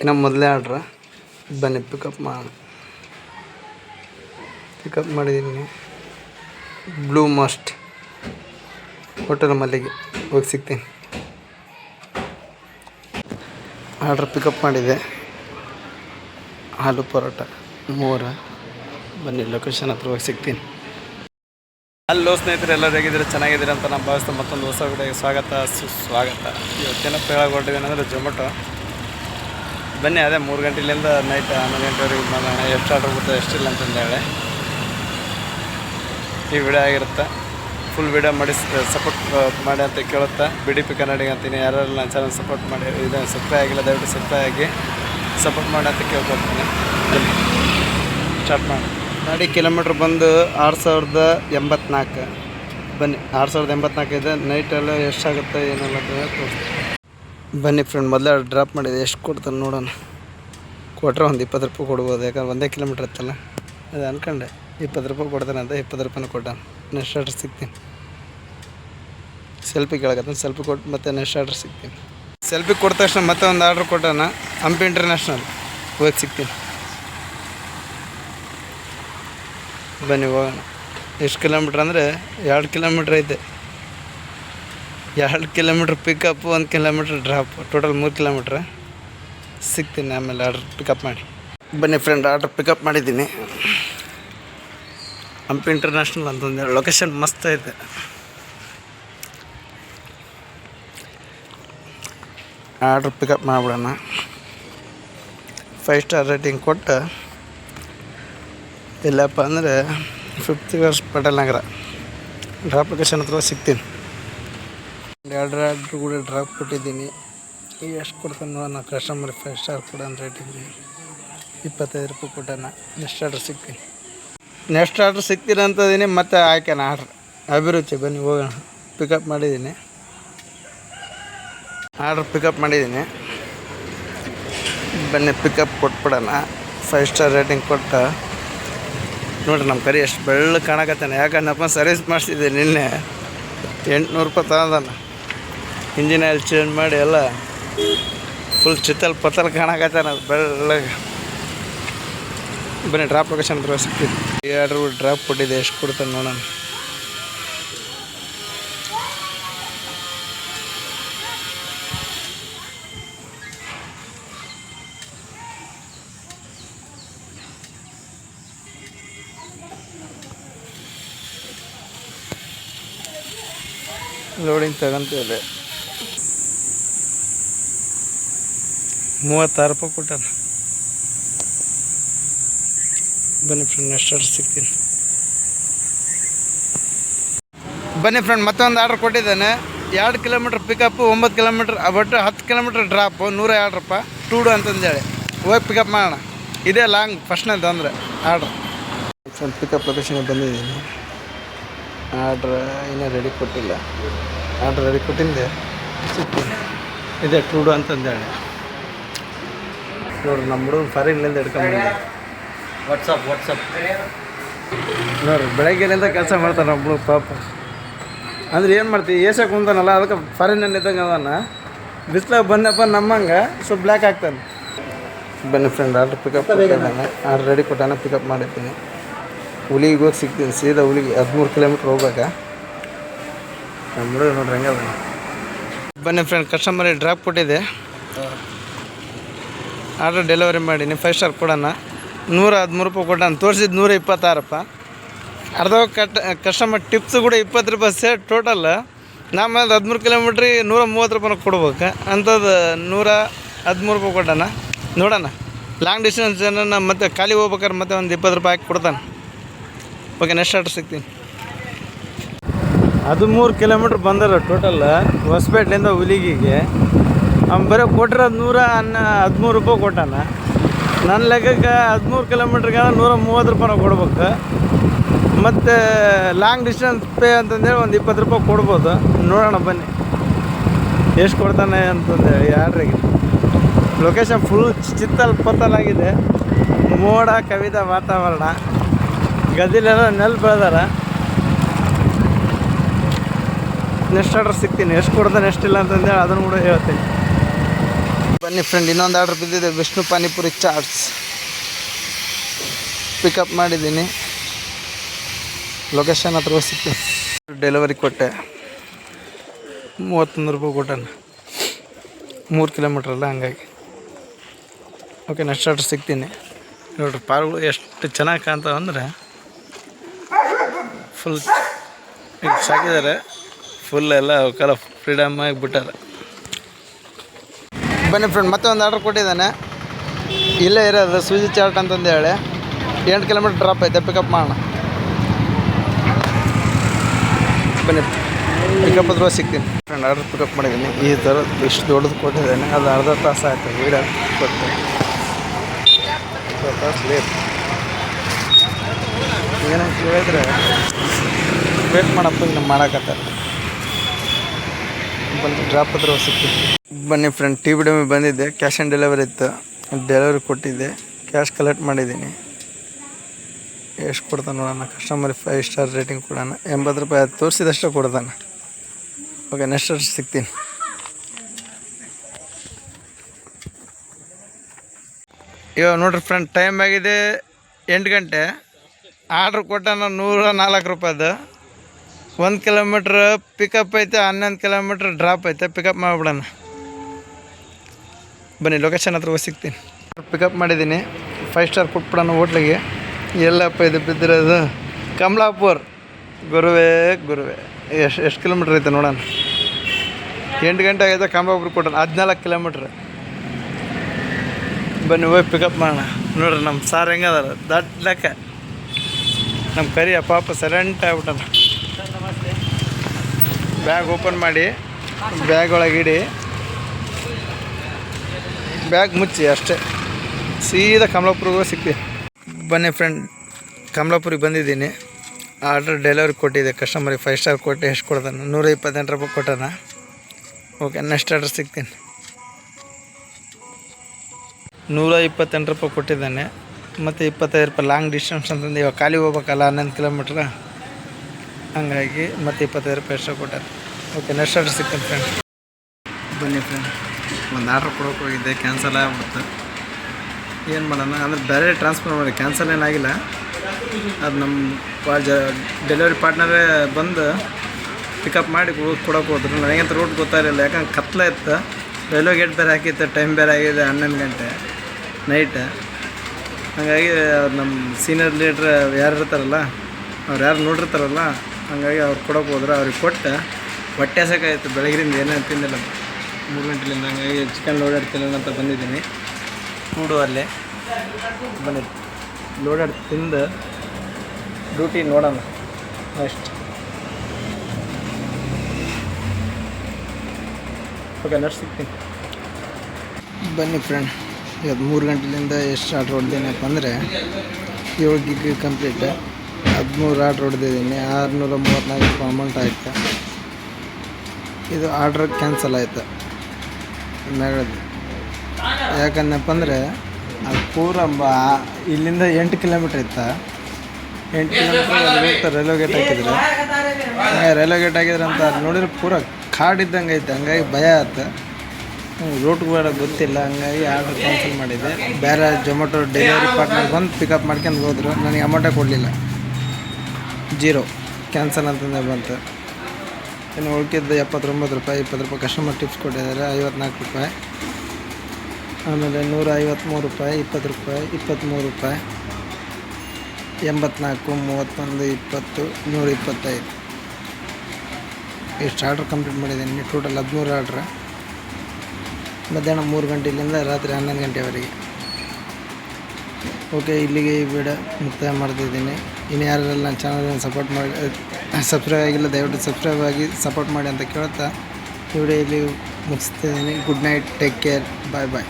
ಇನ್ನು ಮೊದಲೇ ಆರ್ಡ್ರ ಬನ್ನಿ ಪಿಕಪ್ ಮಾಡೋಣ. ಪಿಕಪ್ ಮಾಡಿದ್ದೀನಿ ಬ್ಲೂ ಮಸ್ಟ್ ಹೋಟೆಲ್ ಮಲ್ಲಿಗೆ. ಹೋಗಿ ಸಿಗ್ತೀನಿ. ಆರ್ಡ್ರ್ ಪಿಕಪ್ ಮಾಡಿದೆ. ಆಲೂ ಪರೋಟ. ಮೂರ. ಬನ್ನಿ ಲೊಕೇಶನ್ ಹತ್ರ ಹೋಗಿ ಸಿಗ್ತೀನಿ. ಹಲೋ ಸ್ನೇಹಿತರೆ, ಎಲ್ಲರೂ ಹೇಗಿದ್ದೀರಾ? ಚೆನ್ನಾಗಿದ್ದೀರಾ ಅಂತ ನಾನು ಭಾವಿಸ್ತಾ ಮತ್ತೊಂದು ಹೊಸ ವಿಡಿಯೋಗೆ ಸ್ವಾಗತ. ಸುಸ್ವಾಗತ ಇವತ್ತೇನೋ ಹೇಳಕ್ಕೆ ಹೊರಟಿದ್ದೀನಿ ಅಂದರೆ ಜೊಮೆಟೊ ಬನ್ನಿ, ಅದೇ ಮೂರು ಗಂಟೆಲಿಂದ ನೈಟ್ ಹನ್ನೊಂದು ಗಂಟೆವರೆಗೆ ಮಾಡೋಣ. ಎಷ್ಟು ಆರ್ಡ್ರ್ ಬರ್ತದೆ, ಎಷ್ಟಿಲ್ಲ ಅಂತಂದು ಹೇಳಿ. ಈ ವಿಡಿಯೋ ಆಗಿರುತ್ತೆ. ಫುಲ್ ವಿಡಿಯೋ ಮಾಡಿ ಸಪೋರ್ಟ್ ಮಾಡಿ ಅಂತ ಕೇಳುತ್ತೆ. ಬಿ ಡಿ ಪಿ ಕನ್ನಡಿಗೆ ಅಂತೀನಿ. ಯಾರು ನನ್ನ ಚಾನಲ್ ಸಪೋರ್ಟ್ ಮಾಡಿ, ಇದು ಸಬ್ಸ್ಕ್ರೈಬ್ ಆಗಿಲ್ಲ, ದಯವಿಟ್ಟು ಸಬ್ಸ್ಕ್ರೈಬ್ ಆಗಿ ಸಪೋರ್ಟ್ ಮಾಡಿ ಅಂತ ಕೇಳ್ಕೊಳ್ತೀನಿ. ಸ್ಟಾರ್ಟ್ ಮಾಡಿ ಗಾಡಿ ಕಿಲೋಮೀಟ್ರ್ ಬಂದು ಆರು ಸಾವಿರದ ಎಂಬತ್ನಾಲ್ಕು. ಬನ್ನಿ, ಆರು ಸಾವಿರದ ಎಂಬತ್ನಾಲ್ಕು ಇದೆ. ನೈಟೆಲ್ಲ ಎಷ್ಟಾಗುತ್ತೆ, ಏನೆಲ್ಲ ತೋರಿಸ್ತೀನಿ. ಬನ್ನಿ ಫ್ರೆಂಡ್ ಮೊದಲೇ ಡ್ರಾಪ್ ಮಾಡಿದೆ. ಎಷ್ಟು ಕೊಡ್ತಾನೆ ನೋಡೋಣ. ಕೊಟ್ಟರೆ ಒಂದು ಇಪ್ಪತ್ತು ರೂಪಾಯಿ ಕೊಡ್ಬೋದು. ಯಾಕಂದ್ರೆ ಒಂದೇ ಕಿಲೋಮೀಟ್ರ್ ಇತ್ತಲ್ಲ. ಅದು ಅಂದ್ಕೊಂಡೆ ಇಪ್ಪತ್ತು ರೂಪಾಯಿ ಕೊಡ್ತಾನೆ ಅಂತ ಇಪ್ಪತ್ತು ರೂಪಾಯಿ ಕೊಟ್ಟಾನ. ನೆಕ್ಸ್ಟ್ ಆರ್ಡ್ರ್ ಸಿಗ್ತೀನಿ. ಸೆಲ್ಫಿ ಕೇಳಕತ್ತಾನೆ ಸೆಲ್ಫಿ ಕೊಟ್ಟು ಮತ್ತೆ ನೆಕ್ಸ್ಟ್ ಆರ್ಡ್ರ್ ಸಿಗ್ತೀನಿ. ಸೆಲ್ಫಿ ಕೊಟ್ಟ ತಕ್ಷಣ ಮತ್ತೆ ಒಂದು ಆರ್ಡ್ರ್ ಕೊಟ್ಟಾನ. ಹಂಪಿ ಇಂಟರ್ನ್ಯಾಷನಲ್ ಹೋಗಿ ಸಿಗ್ತೀನಿ. ಬನ್ನಿ ಹೋಗೋಣ. ಎಷ್ಟು ಕಿಲೋಮೀಟ್ರ್ ಅಂದರೆ ಎರಡು ಕಿಲೋಮೀಟ್ರ್ ಐತೆ. ಎರಡು ಕಿಲೋಮೀಟ್ರ್ ಪಿಕಪ್ ಒಂದು ಕಿಲೋಮೀಟ್ರ್ ಡ್ರಾಪ್ ಟೋಟಲ್ ಮೂರು ಕಿಲೋಮೀಟ್ರ್ ಸಿಗ್ತೀನಿ ಆಮೇಲೆ ಆರ್ಡ್ರ್ ಪಿಕಪ್ ಮಾಡಿ. ಬನ್ನಿ ಫ್ರೆಂಡ್ ಆರ್ಡ್ರ್ ಪಿಕಪ್ ಮಾಡಿದ್ದೀನಿ. ಹಂಪಿ ಇಂಟರ್ನ್ಯಾಷನಲ್ ಅಂತಂದು ಲೊಕೇಶನ್ ಮಸ್ತ್ ಐತೆ. ಆರ್ಡ್ರ್ ಪಿಕಪ್ ಮಾಡಿಬಿಡೋಣ. ಫೈವ್ ಸ್ಟಾರ್ ರೇಟಿಂಗ್ ಕೊಟ್ಟು. ಇಲ್ಲಪ್ಪ ಅಂದರೆ fifth years Patel Nagar. Drop location ಹತ್ರ ಸಿಗ್ತೀನಿ. ಎರಡು ಕೂಡ ಡ್ರಾಪ್ ಕೊಟ್ಟಿದ್ದೀನಿ. ಈಗ ಎಷ್ಟು ಕೊಡ್ತಾನೆ ನೋಡೋಣ ಕಸ್ಟಮರ್ ಫೈವ್ ಸ್ಟಾರ್ ಕೂಡ ಅಂತ ರೇಟಿದ್ದೀನಿ ಇಪ್ಪತ್ತೈದು ರೂಪಾಯಿ ಕೊಟ್ಟಣ. ನೆಕ್ಸ್ಟ್ ಆರ್ಡ್ರ್ ಸಿಗ್ತೀನಿ. ನೆಕ್ಸ್ಟ್ ಆರ್ಡ್ರ್ ಸಿಗ್ತೀನಿ ಅಂತದೀನಿ ಮತ್ತೆ ಆಯ್ಕೆನ ಆರ್ಡ್ರ್ ಅಭಿರುಚಿ, ಬನ್ನಿ ಹೋಗೋಣ. ಪಿಕಪ್ ಮಾಡಿದ್ದೀನಿ. ಆರ್ಡ್ರ್ ಪಿಕಪ್ ಮಾಡಿದ್ದೀನಿ. ಬನ್ನಿ ಪಿಕಪ್ ಕೊಟ್ಬಿಡೋಣ. ಫೈವ್ ಸ್ಟಾರ್ ರೇಟಿಂಗ್ ಕೊಟ್ಟು. ನೋಡಿರಿ, ನಮ್ಮ ಕರಿ ಎಷ್ಟು ಬೆಳ್ಳ ಕಾಣಕತ್ತಾನೆ. ಯಾಕಂದ್ರಪ್ಪ ಸರ್ವಿಸ್ ಮಾಡಿಸಿದ್ದೆ ನಿನ್ನೆ. ಎಂಟುನೂರು ರೂಪಾಯಿ ತಗೊಂಡಾನ. ಇಂಜಿನ್ ಆಯಿಲ್ ಚೇಂಜ್ ಮಾಡಿ ಎಲ್ಲ ಫುಲ್ ಚಿತ್ತಲ್ ಪತ್ತಲ್ ಕಾಣಕತ್ತಾನ ಬೆಳ್ಳಗೆ. ಬನ್ನಿ ಡ್ರಾಪ್ ಲೊಕೇಶನ್ ಹತ್ರ ಸಿಗ್ತೀವಿ ಎರಡು ಡ್ರಾಪ್ ಕೊಟ್ಟಿದೆ, ಎಷ್ಟು ಕೊಡ್ತಾನೆ ನೋಡೋಣ. ಲೋಡಿಂಗ್ ತಗೊಂತೀವಿ ಮೂವತ್ತಾರು ರೂಪಾಯಿ ಕೊಟ್ಟಾನ ಬನ್ನಿ ಫ್ರೆಂಡ್ ಆರ್ಡ್ರ್ ಸಿಗ್ತೀನಿ. ಬನ್ನಿ ಫ್ರೆಂಡ್ ಮತ್ತೊಂದು ಆರ್ಡ್ರ್ ಕೊಟ್ಟಿದ್ದಾನೆ. ಎರಡು ಕಿಲೋಮೀಟ್ರ್ ಪಿಕಪ್ಪು ಒಂಬತ್ತು ಕಿಲೋಮೀಟ್ರ್ ಒಟ್ಟು ಹತ್ತು ಕಿಲೋಮೀಟ್ರ್ ಡ್ರಾಪು ನೂರ ಎರಡು ರೂಪಾಯಿ. ಟೂಡು ಅಂತಂದೇಳಿ. ಹೋಗಿ ಪಿಕಪ್ ಮಾಡೋಣ. ಇದೇ ಲಾಂಗ್ ಫಸ್ಟ್ನೇದು ಅಂದರೆ ಆರ್ಡ್ರ್ ಫ್ರೆಂಡ್ ಪಿಕಪ್ ಲೊಕೇಶನ್ಗೆ ಬಂದಿದ್ದೀನಿ. ಆರ್ಡ್ರ್ ಇನ್ನೂ ರೆಡಿ ಕೊಟ್ಟಿಲ್ಲ. ಆರ್ಡ್ರ್ ರೆಡಿ ಕೊಟ್ಟಿದ್ದೆ. ಸಿಗ್ತೀನಿ. ಇದೆ ಟೂಡು ಅಂತಂದೇಳಿ. ನೋಡ್ರಿ ನಮ್ಮ ಹುಡುಗ ಫಾರಿನ್ಲಿಂದ ಹಿಡ್ಕೊಂಡ್ಬಂದಿದ್ದೆ ವಾಟ್ಸಪ್ ವಾಟ್ಸಪ್ ನೋಡ್ರಿ ಬೆಳಗ್ಗೆಲಿಂದ ಕೆಲಸ ಮಾಡ್ತಾರೆ ನಮ್ಮ ಹುಡುಗ ಪಾಪ. ಅಂದ್ರೆ ಏನು ಮಾಡ್ತೀವಿ ಏಷ್ಯಾ ಕುಂತಾನಲ್ಲ ಅದಕ್ಕೆ ಫಾರಿನಲ್ಲಿ ಇದ್ದಂಗೆ ಅದಾನ. ಬಿಸ್ಲಾಗ ಬಂದಪ್ಪ ನಮ್ಮಂಗೆ ಸೊ ಬ್ಲ್ಯಾಕ್ ಆಗ್ತಾನೆ. ಬನ್ನಿ ಫ್ರೆಂಡ್ ಆರ್ಡ್ರ್ ಪಿಕಪ್ ಕೊಟ್ಟಿದ್ದಾನೆ ಆರ್ಡ್ರ್ ರೆಡಿ ಕೊಟ್ಟಾನ ಪಿಕಪ್ ಮಾಡಿದ್ದೀನಿ ಹುಲಿಗೆ ಹೋಗಿ ಸಿಗ್ತೀನಿ ಸೀದಾ ಹುಲಿಗೆ ಹದಿಮೂರು ಕಿಲೋಮೀಟ್ರ್ ಹೋಗ್ಬೇಕ. ನಮ್ಮ ಹುಡುಗ ನೋಡ್ರಿ ಹಂಗೆ. ಬನ್ನಿ ಫ್ರೆಂಡ್ ಕಸ್ಟಮರಿಗೆ ಡ್ರಾಪ್ ಕೊಟ್ಟಿದ್ದೆ. ಆರ್ಡ್ರ್ ಡೆಲಿವರಿ ಮಾಡೀನಿ ಫೈವ್ ಸ್ಟಾರ್ ಕೊಡೋಣ. ನೂರ ಹದಿಮೂರು ರೂಪಾಯಿ ಕೊಟ್ಟಾನ ತೋರಿಸಿದ್ದು ನೂರ ಇಪ್ಪತ್ತಾರಪ್ಪ. ಅರ್ಧ ಕಟ್ ಕಸ್ಟಮರ್ ಟಿಪ್ಸ್ ಕೂಡ ಇಪ್ಪತ್ತು ರೂಪಾಯಿ ಸೇ ಟೋಟಲ್ ನಮ್ಮದು ಹದಿಮೂರು ಕಿಲೋಮೀಟ್ರಿ ನೂರ ಮೂವತ್ತು ರೂಪಾಯಿ ಕೊಡ್ಬೇಕು. ಅಂಥದ್ದು ನೂರ ಹದಿಮೂರು ರೂಪಾಯಿ ಕೊಟ್ಟಾನ ನೋಡೋಣ. ಲಾಂಗ್ ಡಿಸ್ಟೆನ್ಸ್ ಏನನ್ನ ಮತ್ತೆ ಖಾಲಿ ಹೋಗ್ಬೇಕಾದ್ರೆ ಮತ್ತೆ ಒಂದು ಇಪ್ಪತ್ತು ರೂಪಾಯಿ ಹಾಕಿ ಕೊಡ್ತಾನೆ. ಓಕೆ ನೆಕ್ಸ್ಟ್ ಆರ್ಡ್ರ್ ಸಿಗ್ತೀನಿ. ಹದಿಮೂರು ಕಿಲೋಮೀಟ್ರ್ ಬಂದಲ್ಲ ಟೋಟಲ್ ಹೊಸಪೇಟ್ಲಿಂದ ಹುಲಿಗಿಗೆ. ಅವ್ನು ಬರೀ ಕೊಟ್ಟಿರೋದು ನೂರ ಹನ್ನ ಹದಿಮೂರು ರೂಪಾಯಿ ಕೊಟ್ಟಾನ. ನನ್ನ ಲೆಕ್ಕಕ್ಕೆ ಹದಿಮೂರು ಕಿಲೋಮೀಟ್ರಿಗೆ ನೂರ ಮೂವತ್ತು ರೂಪಾಯಿ ಕೊಡ್ಬೇಕು. ಮತ್ತು ಲಾಂಗ್ ಡಿಸ್ಟೆನ್ಸ್ ಪೇ ಅಂತಂದೇಳಿ ಒಂದು ಇಪ್ಪತ್ತು ರೂಪಾಯಿ ಕೊಡ್ಬೋದು. ನೋಡೋಣ ಬನ್ನಿ. ಎಷ್ಟು ಕೊಡ್ತಾನೆ ಅಂತಂದೇಳಿ ಯಾರಿಗೆ ಲೊಕೇಶನ್ ಫುಲ್ ಚಿತ್ತಲ್ ಪತ್ತಲಾಗಿದೆ ಮೋಡ, ಕವಿದ ವಾತಾವರಣ. ಗದಿಲೆಲ್ಲ ನೆಲ್ ಬೆಳೆದಾರ. ನೆಕ್ಸ್ಟ್ ಆರ್ಡರ್ ಸಿಗ್ತೀನಿ. ಎಷ್ಟು ಕೊಡ್ತಾನೆ, ಎಷ್ಟಿಲ್ಲ ಅಂತಂದೇಳಿ ಅದನ್ನು ಕೂಡ ಹೇಳ್ತೀನಿ. ಬನ್ನಿ ಫ್ರೆಂಡ್ ಇನ್ನೊಂದು ಆರ್ಡ್ರ್ ಬಿದ್ದಿದೆ, ವಿಷ್ಣು ಪಾನಿಪುರಿ ಚಾಟ್ಸ್ ಪಿಕಪ್ ಮಾಡಿದ್ದೀನಿ. ಲೊಕೇಶನ್ ಹತ್ರ ಸಿಕ್ತು ಡೆಲಿವರಿ ಕೊಟ್ಟೆ. ಮೂವತ್ತೊಂದು ರೂಪಾಯಿ ಕೊಟ್ಟಾನ ಮೂರು ಕಿಲೋಮೀಟ್ರ್ ಅಲ್ಲ ಹಂಗಾಗಿ. ಓಕೆ ನೆಕ್ಸ್ಟ್ ಆರ್ಡ್ರ್ ಸಿಗ್ತೀನಿ. ನೋಡ್ರಿ, ಪಾರ್ಗಳು ಎಷ್ಟು ಚೆನ್ನಾಗಿ ಕಾಣ್ತಾವೆ ಅಂದರೆ ಫುಲ್ ಸಾಕಿದ್ದಾರೆ. ಫುಲ್ ಎಲ್ಲ ಅವಕ್ಕೆಲ್ಲ ಫ್ರೀಡಮ್ ಆಗಿ ಬಿಟ್ಟಾರೆ ಬನ್ನಿ ಫ್ರೆಂಡ್ ಮತ್ತೆ ಒಂದು ಆರ್ಡ್ರ್ ಕೊಟ್ಟಿದ್ದಾನೆ. ಇಲ್ಲೇ ಇರೋದು ಸೂಜಿ ಚಾರ್ಟ್ ಅಂತಂದು ಹೇಳಿ ಎಂಟು ಕಿಲೋಮೀಟ್ರ್ ಡ್ರಾಪ್ ಐತೆ ಪಿಕಪ್ ಮಾಡೋಣ. ಬನ್ನಿ ಪಿಕಪ್ ಹತ್ರ ಸಿಗ್ತೀನಿ. ಫ್ರೆಂಡ್ ಆರ್ಡರ್ ಪಿಕಪ್ ಮಾಡಿದ್ದೀನಿ. ಈ ಥರ ಇಷ್ಟು ದೊಡ್ಡದು ಕೊಟ್ಟಿದ್ದಾನೆ. ಅದು ಅರ್ಧ ತಾಸು ಆಯಿತು ವೀಡಿಯೋ ಕೊಟ್ಟು. ತಾಸು ಲೇಟ್ ಏನಂತ ಹೇಳಿದ್ರೆ ವೇಟ್ ಮಾಡಪ್ಪ, ಇನ್ನು ಮಾಡಕತ್ತಾರೆ. ಬನ್ನಿ ಡ್ರಾಪ್ ಹತ್ರ ಸಿಕ್ಕಿತ್ತು. ಬನ್ನಿ ಫ್ರೆಂಡ್ ಟಿ ಬಿ ಡಿ ಬಂದಿದ್ದೆ ಕ್ಯಾಶ್ ಆನ್ ಡೆಲಿವರಿ ಇತ್ತು. ಡೆಲಿವರಿ ಕೊಟ್ಟಿದ್ದೆ ಕ್ಯಾಶ್ ಕಲೆಕ್ಟ್ ಮಾಡಿದ್ದೀನಿ. ಎಷ್ಟು ಕೊಡ್ತಾನೆ ನೋಡೋಣ ಕಸ್ಟಮರ್ ಫೈವ್ ಸ್ಟಾರ್ ರೇಟಿಂಗ್ ಕೊಡೋಣ. ಎಂಬತ್ತು ರೂಪಾಯಿ ಅದು ತೋರಿಸಿದಷ್ಟು ಕೊಡ್ತಾನೆ. ಓಕೆ ನೆಕ್ಸ್ಟ್ ಸಿಗ್ತೀನಿ. ಇವಾಗ ನೋಡ್ರಿ ಫ್ರೆಂಡ್ ಟೈಮ್ ಆಗಿದೆ ಎಂಟು ಗಂಟೆ. ಆರ್ಡ್ರ್ ಕೊಟ್ಟಾನ ನೂರ ನಾಲ್ಕು ರೂಪಾಯ್ದು. ಒಂದು ಕಿಲೋಮೀಟ್ರ್ ಪಿಕಪ್ ಐತೆ, ಹನ್ನೊಂದು ಕಿಲೋಮೀಟ್ರ್ ಡ್ರಾಪ್ ಐತೆ. ಪಿಕಪ್ ಮಾಡಿಬಿಡೋಣ. ಬನ್ನಿ ಲೊಕೇಶನ್ ಹತ್ರ ಹೋಗಿ ಸಿಗ್ತೀನಿ. ಪಿಕಪ್ ಮಾಡಿದ್ದೀನಿ. ಫೈವ್ ಸ್ಟಾರ್ ಕೊಟ್ಬಿಡೋಣ ಹೋಟ್ಲಿಗೆ. ಎಲ್ಲಪ್ಪ ಇದು ಬಿದ್ದಿರೋದು ಕಮಲಾಪುರ್. ಗುರುವೇ ಗುರುವೇ. ಎಷ್ಟು ಎಷ್ಟು ಕಿಲೋಮೀಟ್ರ್ ಐತೆ ನೋಡೋಣ. ಎಂಟು ಗಂಟೆ ಆಗೈತೆ ಕಮಲಾಪುರ ಕೊಟ್ಟಣ ಹದಿನಾಲ್ಕು ಕಿಲೋಮೀಟ್ರ್. ಬನ್ನಿ, ಹೋಗಿ ಪಿಕಪ್ ಮಾಡೋಣ. ನೋಡ್ರಿ ನಮ್ಮ ಸಾರ್ ಹೆಂಗದಾರ ದೊಡ್ಡ ಲೆಕ್ಕ ನಮ್ಮ ಕರಿಯ ಪಾಪ ಸೈಲೆಂಟ್ ಆಗ್ಬಿಟ್ಟನ. ಬ್ಯಾಗ್ ಓಪನ್ ಮಾಡಿ, ಬ್ಯಾಗ್ ಒಳಗೆ ಇಡಿ. ಬ್ಯಾಗ್ ಮುಚ್ಚಿ ಅಷ್ಟೇ. ಸೀದಾ ಕಮಲಾಪುರಿಗೆ ಸಿಕ್ತಿ. ಬನ್ನಿ ಫ್ರೆಂಡ್ ಕಮಲಾಪುರಿಗೆ ಬಂದಿದ್ದೀನಿ. ಆರ್ಡರ್ ಡೆಲಿವರಿ ಕೊಟ್ಟಿದೆ ಕಸ್ಟಮರಿಗೆ ಫೈವ್ ಸ್ಟಾರ್ ಕೊಟ್ಟು ಎಷ್ಟು ಕೊಡ್ತಾನೆ? ನೂರ ಇಪ್ಪತ್ತೆಂಟು ರೂಪಾಯಿ ಕೊಟ್ಟಾನ? ಓಕೆ ನೆಕ್ಸ್ಟ್ ಆರ್ಡರ್ ಸಿಗ್ತೀನಿ. ನೂರ ಇಪ್ಪತ್ತೆಂಟು ರೂಪಾಯಿ ಕೊಟ್ಟಿದ್ದಾನೆ. ಮತ್ತು ಇಪ್ಪತ್ತೈದು ರೂಪಾಯಿ ಲಾಂಗ್ ಡಿಸ್ಟೆನ್ಸ್ ಅಂತಂದು, ಇವಾಗ ಖಾಲಿ ಹೋಗ್ಬೇಕಲ್ಲ, ಹನ್ನೊಂದು ಕಿಲೋಮೀಟ್ರ್ ಹಂಗಾಗಿ ಮತ್ತೆ ಇಪ್ಪತ್ತೈದು ರೂಪಾಯಿ ಎಕ್ಸ್ಟ್ರಾ ಕೊಟ್ಟಾರೆ. ಓಕೆ ನೆಕ್ಸ್ಟ್ ಆರ್ಡ್ರ್ ಸಿಕ್ಕ ಫ್ರೆಂಡ್ ಬನ್ನಿ ಫ್ರೆಂಡ್ ಒಂದು ಆರ್ಡ್ರ್ ಕೊಡೋಕೆ ಹೋಗಿದ್ದೆ ಕ್ಯಾನ್ಸಲ್ ಆಗ್ಬಿಡ್ತು ಏನು ಮಾಡೋಣ? ಅಂದರೆ ಬೇರೆ ಟ್ರಾನ್ಸ್ಫರ್ ಮಾಡಿ ಕ್ಯಾನ್ಸಲ್ ಏನಾಗಿಲ್ಲ ಅದು ನಮ್ಮ ಜ ಡೆಲಿವರಿ ಪಾರ್ಟ್ನರೇ ಬಂದು ಪಿಕಪ್ ಮಾಡಿ ಕೊಡೋಕೆ ಹೋದ್ರು. ನನಗಂತ ರೂಟ್ ಗೊತ್ತಾಗಲಿಲ್ಲ. ಯಾಕಂದ್ರೆ ಕತ್ಲ ಇತ್ತು. ರೈಲ್ವೆ ಗೇಟ್ ಬೇರೆ ಹಾಕಿತ್ತು ಟೈಮ್ ಬೇರೆ ಆಗಿದೆ, ಹನ್ನೊಂದು ಗಂಟೆ ನೈಟ್ ಹಾಗಾಗಿ ನಮ್ಮ ಸೀನಿಯರ್ ಲೀಡ್ರ್ ಯಾರು ಇರ್ತಾರಲ್ಲ, ಅವ್ರು ಯಾರು ನೋಡಿರ್ತಾರಲ್ಲ ಹಾಗಾಗಿ ಅವ್ರು ಕೊಡೋಕೆ ಹೋದ್ರೆ ಅವ್ರಿಗೆ ಕೊಟ್ಟು. ಹೊಟ್ಟೆ ಸಾಕಾಯಿತು ಬೆಳಗ್ಗಿಂದ ಏನೇನು ತಿಂದಿಲ್ಲ. ಮೂರು ಗಂಟೆಲಿಂದ ಹಂಗಾಗಿ ಚಿಕನ್ ಲೋಡಾಡ್ತಿಲ್ಲ ಅಂತ ಬಂದಿದ್ದೀನಿ. ಕೂಡು ಅಲ್ಲೇ. ಬನ್ನಿ. ಲೋಡಾಡ್ ತಿಂದು ಡ್ಯೂಟಿ ನೋಡೋಣ. ನೆಕ್ಸ್ಟ್ ಓಕೆ ನೆಕ್ಸ್ಟ್ ಸಿಗ್ತೀನಿ. ಬನ್ನಿ ಫ್ರೆಂಡ್ ಇವತ್ತು ಮೂರು ಗಂಟೆಲಿಂದ ಎಷ್ಟು ಆರ್ಡ್ರ್ ಹೊಡೆದೇನಪ್ಪ ಅಂದರೆ ಏಳು ಗಿಗ್ ಕಂಪ್ಲೀಟ್ ಹದಿಮೂರು ಆರ್ಡ್ರ್ ಹೊಡೆದಿದ್ದೀನಿ. ಆರುನೂರ ಮೂವತ್ತ್ನಾಲ್ಕು ರೂಪಾಯಿ ಅಮೌಂಟ್ ಆಯಿತು. ಇದು ಆರ್ಡ್ರ್ ಕ್ಯಾನ್ಸಲ್ ಆಯಿತು. ಮ್ಯಾಗದು ಯಾಕಂದಪ್ಪ ಅಂದರೆ ಅದು ಪೂರ ಇಲ್ಲಿಂದ ಎಂಟು ಕಿಲೋಮೀಟ್ರ್ ಇತ್ತು. ಎಂಟು ಕಿಲೋಮೀಟ್ರ್ ರೈಲ್ವೆ ಗೇಟ್ ಹಾಕಿದ್ರು. ರೈಲ್ವೆ ಗೇಟ್ ಹಾಕಿದ್ರೆ ಅಂತ ಅಲ್ಲಿ ನೋಡಿದ್ರೆ ಪೂರ ಕಾಡಿದ್ದಂಗೆ ಐತೆ. ಹಂಗಾಗಿ ಭಯ ಆಯ್ತು. ರೂಟ್ ಬೇಡ ಗೊತ್ತಿಲ್ಲ. ಹಂಗಾಗಿ ಆರ್ಡ್ರ್ ಕ್ಯಾನ್ಸಲ್ ಮಾಡಿದೆ ಬೇರೆ ಜೊಮ್ಯಾಟೊ ಡೆಲಿವರಿ ಪಾರ್ಟ್ನರ್ ಬಂದು ಪಿಕಪ್ ಮಾಡ್ಕೊಂಡು ಹೋದರು. ನನಗೆ ಅಮೌಂಟೇ ಕೊಡಲಿಲ್ಲ. ಜೀರೋ. ಕ್ಯಾನ್ಸಲ್ ಅಂತಂದೇ ಬಂತು. ಇನ್ನು ಉಳ್ಕಿದ್ದು ಎಪ್ಪತ್ತೊಂಬತ್ತು ರೂಪಾಯಿ, ಇಪ್ಪತ್ತು ರೂಪಾಯಿ ಕಸ್ಟಮರ್ ಟಿಪ್ಸ್ ಕೊಟ್ಟಿದ್ದಾರೆ, ಐವತ್ನಾಲ್ಕು ರೂಪಾಯಿ. ಆಮೇಲೆ ನೂರ ಐವತ್ತ್ಮೂರು ರೂಪಾಯಿ, ಇಪ್ಪತ್ತು ರೂಪಾಯಿ ಇಪ್ಪತ್ತ್ಮೂರು ರೂಪಾಯಿ. ಎಂಬತ್ನಾಲ್ಕು, ಮೂವತ್ತೊಂದು, ಇಪ್ಪತ್ತು ನೂರ ಇಪ್ಪತ್ತೈದು ಎಷ್ಟು ಆರ್ಡ್ರ್ ಕಂಪ್ಲೀಟ್ ಮಾಡಿದ್ದೀನಿ ಟೋಟಲ್ ಹದಿಮೂರು ಆರ್ಡ್ರ್ ಮಧ್ಯಾಹ್ನ ಮೂರು ಗಂಟೆಯಿಂದ ರಾತ್ರಿ ಹನ್ನೊಂದು ಗಂಟೆವರೆಗೆ. ಓಕೆ ಇಲ್ಲಿಗೆ ಈ ವಿಡಿಯೋ ಮುಕ್ತಾಯ ಮಾಡ್ತಿದ್ದೀನಿ. ಇನ್ನು ಯಾರೆಲ್ಲ ನನ್ನ ಚಾನಲನ್ನು ಸಪೋರ್ಟ್ ಮಾಡಿ ಸಬ್ಸ್ಕ್ರೈಬ್ ಆಗಿಲ್ಲ, ದಯವಿಟ್ಟು ಸಬ್ಸ್ಕ್ರೈಬ್ ಆಗಿ ಸಪೋರ್ಟ್ ಮಾಡಿ ಅಂತ ಕೇಳ್ತಾ ವಿಡಿಯೋ ಇಲ್ಲಿ ಮುಗಿಸ್ತಿದ್ದೀನಿ good night, take care, bye bye.